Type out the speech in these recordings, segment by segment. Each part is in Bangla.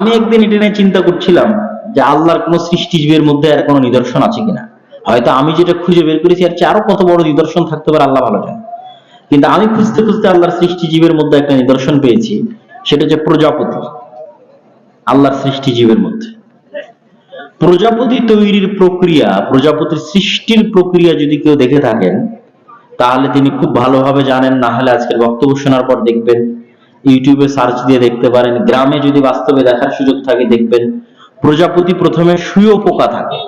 আমি একদিন এটা নিয়ে চিন্তা করছিলাম যে আল্লাহর কোন সৃষ্টিজীবের মধ্যে আর কোনো নিদর্শন আছে কিনা। হয়তো আমি যেটা খুঁজে বের করেছি আর আরও কত বড় নিদর্শন থাকতে পারে আল্লাহ ভালো জানে। কিন্তু আমি খুঁজতে খুঁজতে আল্লাহর সৃষ্টিজীবের মধ্যে একটা নিদর্শন পেয়েছি, সেটা হচ্ছে প্রজাপতি। আল্লাহর সৃষ্টিজীবের মধ্যে। প্রজাপতি তৈরির প্রক্রিয়া, প্রজাপতির সৃষ্টির প্রক্রিয়া যদি কেউ দেখে থাকেন, তাহলে তিনি খুব ভালোভাবে জানেন, না হলে আজকের বক্তব্য শোনার পর দেখবেন ইউটিউবে সার্চ দিয়ে দেখতে পারেন। গ্রামে যদি বাস্তবে দেখার সুযোগ থাকে, দেখবেন প্রজাপতি প্রথমে শুয়ো পোকা থাকে।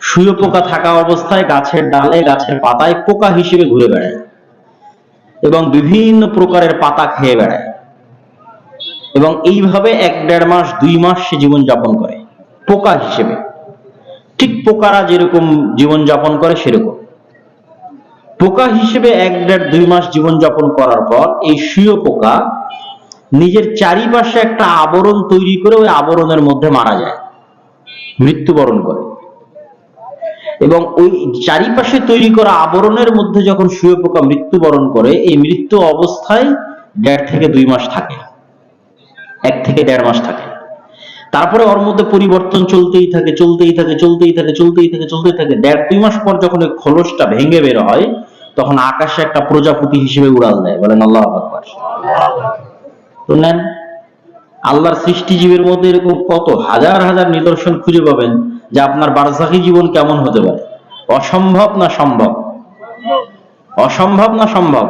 শুয়ো পোকা থাকা অবস্থায় গাছের ডালে, গাছের পাতায় পোকা হিসেবে ঘুরে বেড়ায় এবং বিভিন্ন প্রকারের পাতা খেয়ে বেড়ায় এবং এইভাবে এক দেড় মাস, দুই মাস সে জীবন যাপন করে, পোকা হিসেবে। ঠিক পোকারা যেরকম জীবন যাপন করে সেরকম। পোকা হিসেবে এক দেড় দুই মাস জীবন যাপন করার পর এই শুয় পোকা নিজের চারিপাশে একটা আবরণ তৈরি করে ওই আবরণের মধ্যে মারা যায়, মৃত্যুবরণ করে। এবং ওই চারিপাশে তৈরি করা আবরণের মধ্যে যখন শুয়ে পোকা মৃত্যুবরণ করে, এই মৃত্যু অবস্থায় দেড় থেকে দুই মাস থাকে। এক থেকে দেড় মাস থাকে। তারপরে ওর মধ্যে পরিবর্তন চলতেই থাকে চলতেই থাকে চলতেই থাকে চলতেই থাকে চলতেই থাকে। দেড় দুই মাস পর যখন ওই খোলসটা ভেঙে বের হয় তখন আকাশে একটা প্রজাপতি হিসেবে উড়াল দেয়, বলেন আল্লাহ আকবার। শুনলেন আল্লাহর সৃষ্টিজীবের মধ্যে এরকম কত হাজার হাজার নিদর্শন খুঁজে পাবেন যে আপনার বারজাখি জীবন কেমন হতে পারে? অসম্ভব না সম্ভব? অসম্ভব না সম্ভব?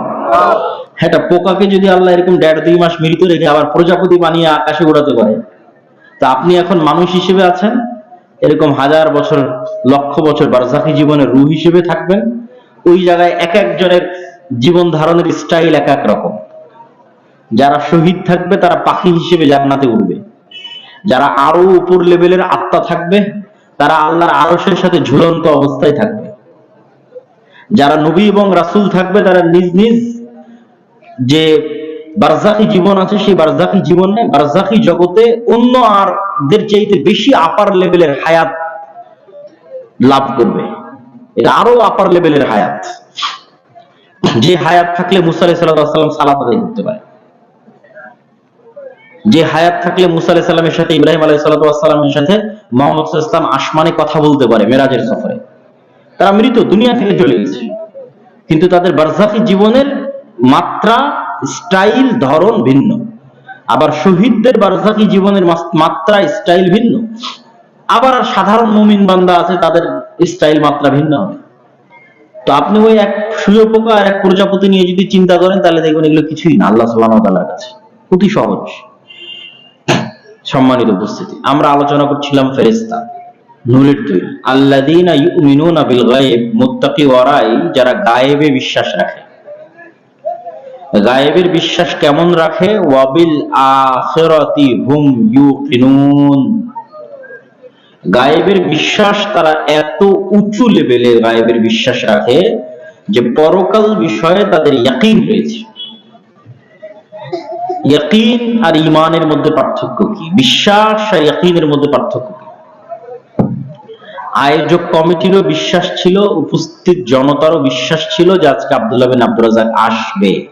হ্যাঁ পোকাকে যদি আল্লাহ এরকম দেড় দুই মাস মৃত রেখে আবার প্রজাপতি বানিয়ে আকাশে উড়াতে পারে, তা আপনি এখন মানুষ হিসেবে আছেন? এরকম হাজার বছর, লক্ষ বছর বারজাখি জীবনের রু হিসেবে থাকবেন? ওই জায়গায় এক একজনের জীবন ধারণের স্টাইল এক এক রকম। যারা শহীদ থাকবে, তারা পাখি হিসেবে জান্নাতে উঠবে। যারা আরও উপর লেভেলের আত্মা থাকবে, তারা আল্লাহর আরসের সাথে ঝুলন্ত অবস্থায় থাকবে। যারা নবী এবং রাসূল থাকবে, তারা নিজ নিজ যে বারজাকি জীবন আছে, সেই বারজাকি জীবনে বারজাকি জগতে অন্য আর দের চাইতে বেশি আপার লেভেলের হায়াত লাভ করবে। এটা আরও আপার লেভেলের হায়াত। যে হায়াত থাকলে মুসা সালাম সালাত আদায় করতে পারে। যে হায়াত থাকলে মুসা আলাইহিস সালামের সাথে, ইব্রাহিম আলাইহিস সালামের সাথে মোহাম্মদ সাল্লাম আসমানে কথা বলতে পারে মেরাজের সফরে। তারা মৃত, দুনিয়া থেকে চলে গেছে। কিন্তু তাদের বারজাকি জীবনের মাত্রা স্টাইল ধরন ভিন্ন। আবার শহীদদের বারজাকি জীবনের মাত্রা স্টাইল ভিন্ন। আবার সাধারণ মুমিন বান্দা আছে, তাদের স্টাইল মাত্রা ভিন্ন হবে। তো আপনি ওই এক সুয় আর এক প্রজাপতি নিয়ে যদি চিন্তা করেন, তাহলে দেখবেন এগুলো কিছুই না, আল্লাহ ওয়া কাছে। অতি সহজ। সম্মানিত উপস্থিতি, আমরা আলোচনা করছিলাম ফেরেশতা, নূরের তৈরি। বিল গায়ব, মুত্তাকি ওয়ারাই, যারা গায়েবে বিশ্বাস রাখে। গায়েবের বিশ্বাস কেমন রাখে? ওয়াবিল আখিরাতি হুম গায়েবের বিশ্বাস তারা এত উঁচু লেভেলে গায়েবের বিশ্বাস রাখে যে পরকাল বিষয়ে তাদের ইয়াকিন রয়েছে। ইয়াকিন আর ইমানের মধ্যে পার্থক্য কি? বিশ্বাস আর ইয়াকিনের মধ্যে পার্থক্য কি? আয়োজক কমিটিরও বিশ্বাস ছিল, উপস্থিত জনতারও বিশ্বাস ছিল যে আজকে আব্দুল্লাহ বিন আব্দুল রাজাক আসবে।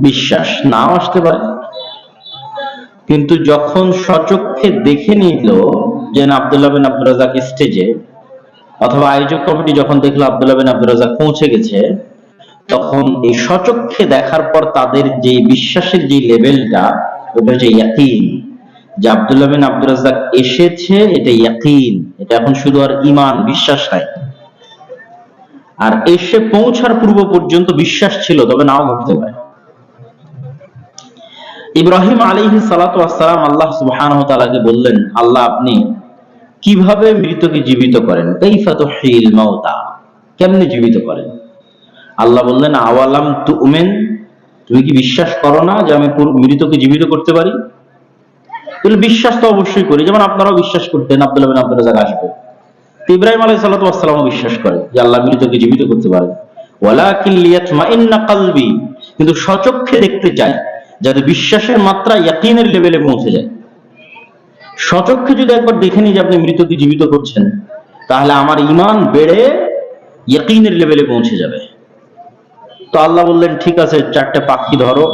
বিশ্বাস নাও আসতে পারে। কিন্তু যখন সচক্ষে দেখে নিল যে না আব্দুল্লাহ বিন আব্দুল রাজাক স্টেজে অথবা আয়োজক কমিটি যখন দেখল আব্দুল্লাহ বিন আব্দুল রাজাক পৌঁছে গেছে, তখন এই সচক্ষে দেখার পর তাদের যে বিশ্বাসের যে লেভেলটা, ওটা হচ্ছে ইয়াকিন। যে আব্দুল্লাহ বিন আব্দুল রাজাক এসেছে, এটা ইয়াকিন। এটা এখন শুধু আর ইমান বিশ্বাস নাই। আর এসে পৌঁছার পূর্ব পর্যন্ত বিশ্বাস ছিল, তবে নাও ঘটতে পারে। ইব্রাহিম আলাইহি সালাতু ওয়াসসালাম আল্লাহ তাআলাকে বললেন, আল্লাহ আপনি কীভাবে মৃতকে জীবিত করেন? মাউতা। কেমনে জীবিত করেন? আল্লাহ বললেন, আওয়ালাম তু উমেন তুমি কি বিশ্বাস করো না যে আমি মৃতকে জীবিত করতে পারি? বিশ্বাস তো অবশ্যই করি। যেমন আপনারাও বিশ্বাস করতেন আব্দুল্লাহ বিন আব্দুল রাজাক আসবে। ইব্রাহিম আলাইহিস সালাতু ওয়াসসালামও বিশ্বাস করে যে আল্লাহ মৃতকে জীবিত করতে পারে কিন্তু সচক্ষে দেখতে চাই, যাতে বিশ্বাসের মাত্রা ইয়াকিনের লেভেলে পৌঁছে যায়। সচক্ষে যদি একবার দেখে নিই যে আপনি মৃতকে জীবিত করছেন, তাহলে আমার ইমান বেড়ে ইয়াকিনের লেভেলে পৌঁছে যাবে। তো আল্লাহ বললেন, ঠিক আছে, চারটে পাখি ধরো,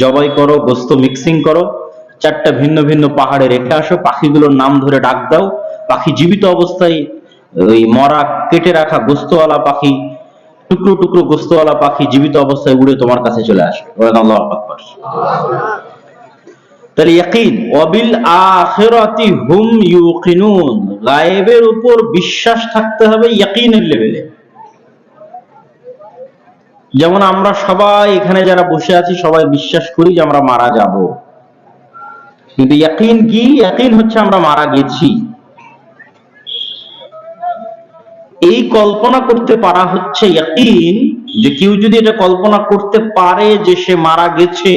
জবাই করো, গোস্ত মিক্সিং করো, চারটা ভিন্ন ভিন্ন পাহাড়ে রেখে আসো, পাখিগুলোর নাম ধরে ডাক দাও, পাখি জীবিত অবস্থায় ওই মরা, কেটে রাখা গোস্তওয়ালা পাখি, টুকরো টুকরো গোস্তওয়ালা পাখি জীবিত অবস্থায় উড়ে তোমার কাছে চলে আসে আল্লাহু আকবার। তাহলে ইয়াকিন আখিরাতি হুম ইউকিনুন। গায়েবের উপর বিশ্বাস থাকতে হবে ইয়াকিনের লেভেলে। যেমন আমরা সবাই এখানে যারা বসে আছি, সবাই বিশ্বাস করি যে আমরা মারা যাব। কিন্তু ইয়াকিন কি? ইয়াকিন হচ্ছে আমরা মারা গেছি। এই কল্পনা করতে পারা হচ্ছে ইয়াকিন যে কেউ যদি এটা কল্পনা করতে পারে যে সে মারা গেছে,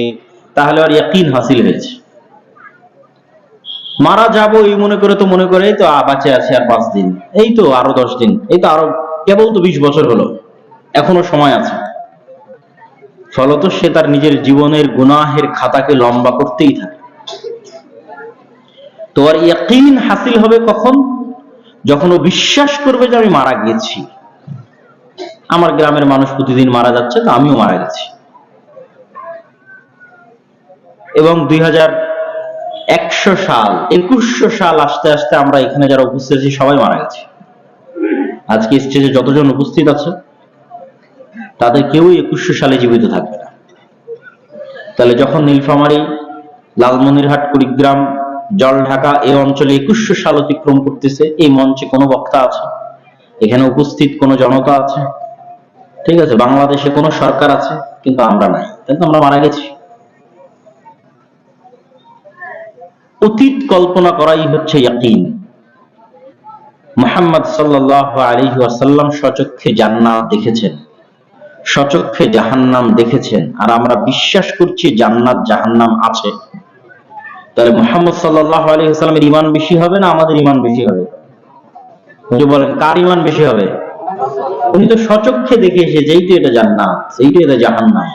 তাহলে আর ইয়াকিন হাসিল হয়েছে। মারা যাব এই মনে করে তো মনে করে তো বাঁচে আছে আর পাঁচ দিন। এই তো আরও দশ দিন। এই তো আরও কেবল তো বিশ বছর হলো। এখনও সময় আছে। ফলত সে তার নিজের জীবনের গুনাহের খাতাকে লম্বা করতেই থাকে। তো আর ইয়াকিন হাসিল হবে কখন? যখন ও বিশ্বাস করবে যে আমি মারা গেছি আমার গ্রামের মানুষ প্রতিদিন মারা যাচ্ছে, তো আমিও মারা গেছি। এবং দুই হাজার একশো সাল, একুশশো সাল আসতে আসতে আমরা এখানে যারা উপস্থিত আছি সবাই মারা গেছি। আজকে স্টেজে যতজন উপস্থিত আছে, তাদের কেউই একুশশো সালে জীবিত থাকবে না। তাহলে যখন নীলফামারী, লালমনিরহাট, কুড়িগ্রাম, জল ঢাকা এই অঞ্চলে একুশশো সাল অতিক্রম করতেছে, এই মঞ্চে কোনো বক্তা আছে? এখানে উপস্থিত কোনো জনতা আছে? ঠিক আছে, বাংলাদেশে কোনো সরকার আছে, কিন্তু আমরা নাই। তাই তো আমরা মারা গেছি। অতীত কল্পনা করাই হচ্ছে ইয়াকিন। মুহাম্মদ সাল্লাল্লাহু আলাইহি ওয়াসাল্লাম সচক্ষে জান্নাত দেখেছেন সচক্ষে জাহান্নাম দেখেছেন, আর আমরা বিশ্বাস করছি জান্নাত জাহান্নাম আছে। তাহলে মুহাম্মদ সাল্লাল্লাহু আলাইহি ওয়াসাল্লামের ঈমান বেশি হবে না আমাদের ঈমান বেশি হবে? বলেন, কার ঈমান বেশি হবে? উনি তো সচক্ষে দেখে এসে যেই তো এটা জান্নাত সেই তো এটা জাহান্নাম।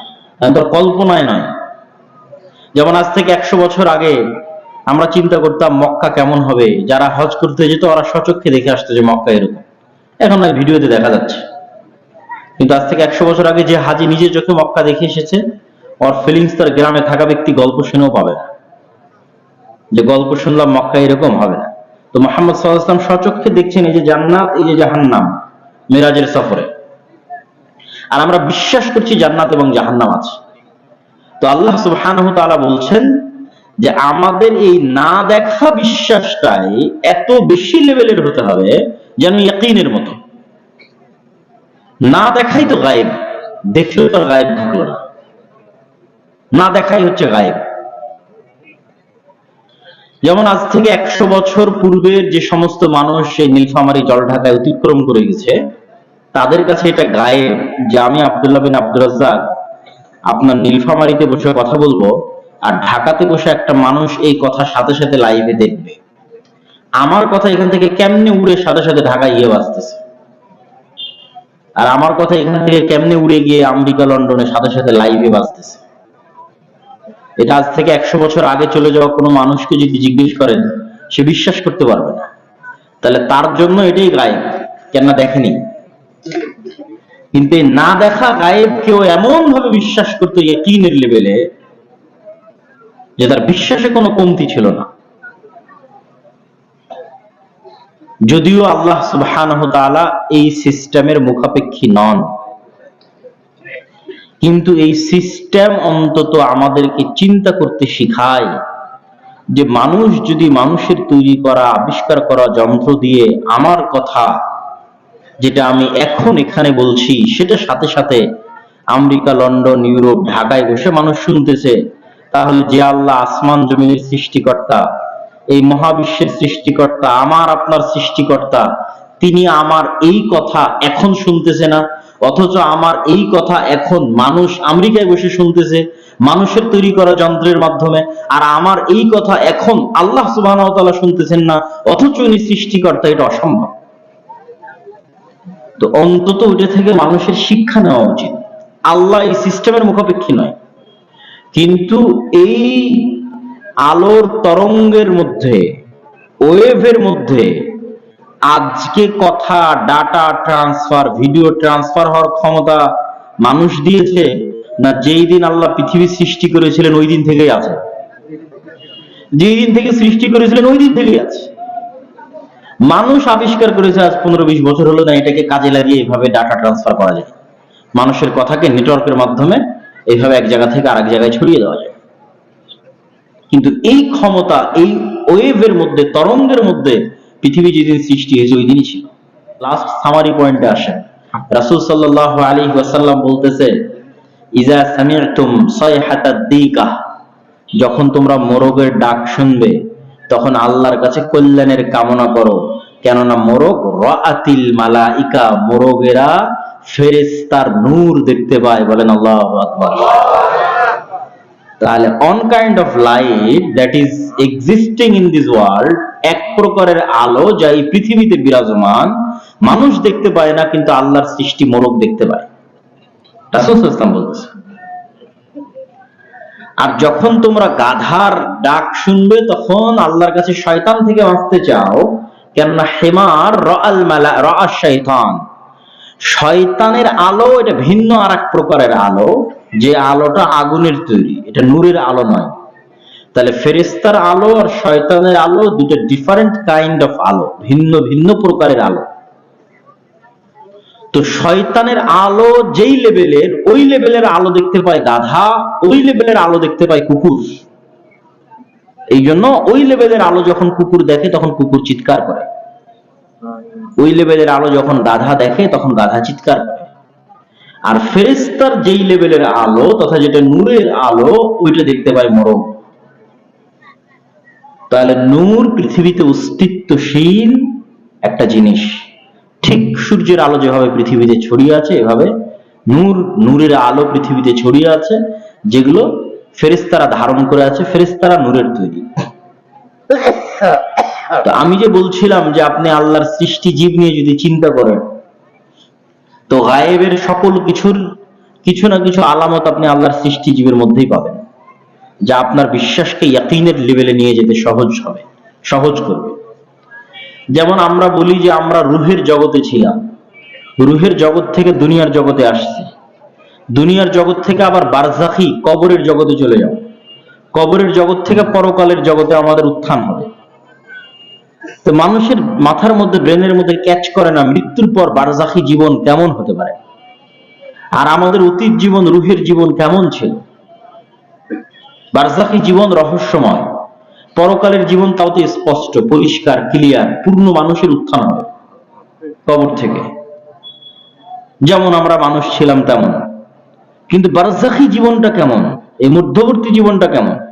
তো কল্পনায় নয়। যেমন আজ থেকে একশো বছর আগে আমরা চিন্তা করতাম, মক্কা কেমন হবে? যারা হজ করতে যেত, ওরা সচক্ষে দেখে আসতো যে মক্কা এরকম। এখন আর ভিডিওতে দেখা যাচ্ছে। কিন্তু আজ থেকে একশো বছর আগে যে হাজি নিজের চোখে মক্কা দেখে এসেছে, ওর ফিলিংস তার গ্রামে থাকা ব্যক্তি গল্প শুনেও পাবে না। যে গল্প শুনলাম, মক্কা এরকম হবে না। তো মোহাম্মদ সাল্লাহাম সচক্ষে দেখছেন এই যে জান্নাত, এই যে জাহান্নাম, মেরাজের সফরে। আর আমরা বিশ্বাস করছি জান্নাত এবং জাহান্নাম আছে। তো আল্লাহ সুবহানাহু বলছেন যে আমাদের এই না দেখা বিশ্বাসটাই এত বেশি লেভেলের হতে হবে যেন ইয়াকিনের মতো। না দেখাই তো গায়েব, দেখলেও তো গায়েব থাকল না। না দেখাই হচ্ছে গায়েব। যেমন আজ থেকে একশো বছর পূর্বের যে সমস্ত মানুষ সেই নীলফামারী জল ঢাকায় অতিক্রম করে গেছে, তাদের কাছে এটা গায়েব যে আমি আব্দুল্লাহ বিন আব্দুল রাজ্জাক আপনার নীলফামারীতে বসে কথা বলব আর ঢাকাতে বসে একটা মানুষ এই কথা সাথে সাথে লাইভে দেখবে। আমার কথা এখান থেকে কেমনে উড়ে সাথে সাথে ঢাকায় গিয়ে বাঁচতেছে? আর আমার কথা এখান থেকে কেমনে উড়ে গিয়ে আমেরিকা লন্ডনের সাথে সাথে লাইভে বাঁচতেছে? এটা আজ থেকে একশো বছর আগে চলে যাওয়া কোনো মানুষকে যদি জিজ্ঞেস করেন, সে বিশ্বাস করতে পারবে না। তাহলে তার জন্য এটাই গায়েব, কেননা দেখেনি। কিন্তু না দেখা গায়েব কেউ এমন ভাবে বিশ্বাস করতো ইয়কিনের লেভেলে যে তার বিশ্বাসে কোনো কমতি ছিল না। যদিও আল্লাহ সুবহানাহু এই সিস্টেমের মুখাপেক্ষী নন। কিন্তু এই সিস্টেম অন্তত আমাদেরকে চিন্তা করতে শিখায় যে মানুষ যদি মানুষের তৈরি করা, আবিষ্কার করা যন্ত্র দিয়ে আমার কথা যেটা আমি এখন এখানে বলছি, সেটা সাথে সাথে আমেরিকা, লন্ডন, ইউরোপ, ঢাকায় বসে মানুষ শুনতেছে তাহলে যে আল্লাহ আসমান জমিনের সৃষ্টিকর্তা, এই মহাবিশ্বের সৃষ্টিকর্তা, আমার আপনার সৃষ্টিকর্তা, তিনি আমার এই কথা এখন শুনতেছে না, অথচ আমার এই কথা এখন মানুষ আমেরিকায় বসে শুনতেছে, মানুষের তৈরি করা যন্ত্রের মাধ্যমে, আর আমার এই কথা এখন আল্লাহ সুবাহ শুনতেছেন না, অথচ উনি সৃষ্টিকর্তা, এটা অসম্ভব। তো অন্তত ওটা থেকে মানুষের শিক্ষা নেওয়া উচিত। আল্লাহ এই সিস্টেমের মুখাপেক্ষী নয়। কিন্তু এই আলোর তরঙ্গের মধ্যে ওয়েভের মধ্যে আজকে কথা ডাটা ট্রান্সফার ভিডিও ট্রান্সফার হওয়ার ক্ষমতা মানুষ দিয়েছে না যেই দিন আল্লাহ পৃথিবী সৃষ্টি করেছিলেন ওই দিন থেকেই আছে? যেই দিন থেকে সৃষ্টি করেছিলেন ওই দিন থেকেই আছে। মানুষ আবিষ্কার করেছে আজ পনেরো বিশ বছর হলো না এটাকে কাজে লাগিয়ে এইভাবে ডাটা ট্রান্সফার করা যায়। মানুষের কথাকে নেটওয়ার্কের মাধ্যমে এইভাবে এক জায়গা থেকে আরেক জায়গায় ছড়িয়ে দেওয়া যায়। কিন্তু এই ক্ষমতা, এই ওয়েভের মধ্যে, তরঙ্গের মধ্যে পৃথিবী যেদিন সৃষ্টি হয়েছে, ওই দিনই ছিল। লাস্ট সামারি পয়েন্টে আসেন। রাসূল সাল্লাল্লাহু আলাইহি ওয়াসাল্লাম বলতেছে, ইজা সামি'তুম সায়হাতাদ দিকা যখন তোমরা মোরগের ডাক শুনবে, তখন আল্লাহর কাছে কল্যাণের কামনা করো। কেননা মোরগ রাআতিল মালাইকা, মোরগেরা ফেরেশতার নূর দেখতে পায়, বলেন আল্লাহু আকবার। তাহলে one kind of light that is existing in this world এক প্রকারের আলো যা এই পৃথিবীতে বিরাজমান, মানুষ দেখতে পায় না, কিন্তু আল্লাহর সৃষ্টি মোরগ দেখতে পায়। রাসূল সাল্লাল্লাহু বলতেছে। আর যখন তোমরা গাধার ডাক শুনবে, তখন আল্লাহর কাছে শয়তান থেকে বাঁচতে চাও, কেননা হেমার রাআল মালা রাআ শয়তান। শয়তানের আলো এটা ভিন্ন আর এক প্রকারের আলো, যে আলোটা আগুনের তৈরি, এটা নূরের আলো নয়। তাহলে ফেরেস্তার আলো আর শয়তানের আলো দুটো ডিফারেন্ট কাইন্ড অফ আলো, ভিন্ন ভিন্ন প্রকারের আলো। তো শয়তানের আলো যেই লেভেলের, ওই লেভেলের আলো দেখতে পায় গাধা, ওই লেভেলের আলো দেখতে পায় কুকুর। এই জন্য ওই লেভেলের আলো যখন কুকুর দেখে, তখন কুকুর চিৎকার করে। ওই লেভেলের আলো যখন গাধা দেখে, তখন গাধা চিৎকার করে। আর ফেরেস্তার যেই লেভেলের আলো, তথা যেটা নূরের আলো, ওইটা দেখতে পায় মোরগ তাহলে নূর পৃথিবীতে অস্তিত্বশীল একটা জিনিস। ঠিক সূর্যের আলো যেভাবে পৃথিবীতে ছড়িয়ে আছে, এভাবে নূর, নূরের আলো পৃথিবীতে ছড়িয়ে আছে, যেগুলো ফেরেস্তারা ধারণ করে আছে ফেরেস্তারা নূরের তৈরি। তো আমি যে বলছিলাম যে আপনি আল্লাহর সৃষ্টি জীব নিয়ে যদি চিন্তা করেন, তো গায়েবের সকল কিছুর কিছু না কিছু আলামত আপনি আল্লাহর সৃষ্টি জীবের মধ্যেই পাবেন, যা আপনার বিশ্বাসকে ইয়াকিনের লেভেলে নিয়ে যেতে সহজ হবে, সহজ করবে। যেমন আমরা বলি যে আমরা রুহের জগতে ছিলাম, রুহের জগৎ থেকে দুনিয়ার জগতে আসছি, দুনিয়ার জগৎ থেকে আবার বারজাখি কবরের জগতে চলে যাও কবরের জগৎ থেকে পরকালের জগতে আমাদের উত্থান হবে। তো মানুষের মাথার মধ্যে, ব্রেনের মধ্যে ক্যাচ করে না, মৃত্যুর পর বারজাখি জীবন কেমন হতে পারে? আর আমাদের অতীত জীবন, রুহের জীবন কেমন ছিল? বারজাখি জীবন রহস্যময়। পরকালের জীবন তাও তো স্পষ্ট, পরিষ্কার ক্লিয়ার পূর্ণ মানুষের উত্থান হবে। কবর থেকে। যেমন আমরা মানুষ ছিলাম তেমন। কিন্তু বারজাখি জীবনটা কেমন? এই মধ্যবর্তী জীবনটা কেমন?